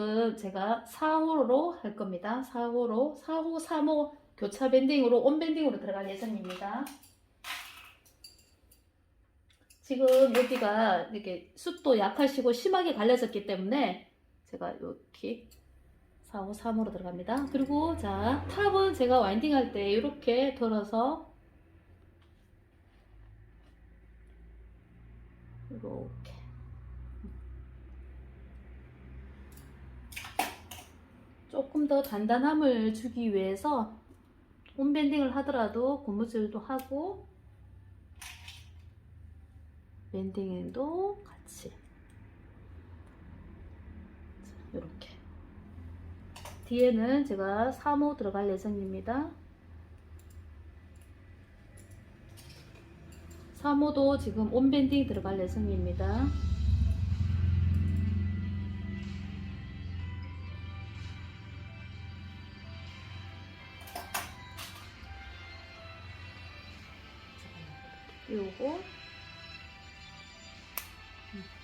지금 제가 4호로 할 겁니다. 4호로 4호, 3호 교차 밴딩으로 온 밴딩으로 들어갈 예정입니다. 지금 여기가 이렇게 숱도 약하시고 심하게 갈려졌기 때문에 제가 이렇게 4호, 3호로 들어갑니다. 그리고 자 탑은 제가 와인딩 할 때 이렇게 돌아서 이렇게 조금 더 단단함을 주기 위해서 홈밴딩을 하더라도 고무줄도 하고 밴딩도 같이. 이렇게. 뒤에는 제가 3호 들어갈 예정입니다. 3호도 지금 온밴딩 들어갈 예정입니다 요거 음.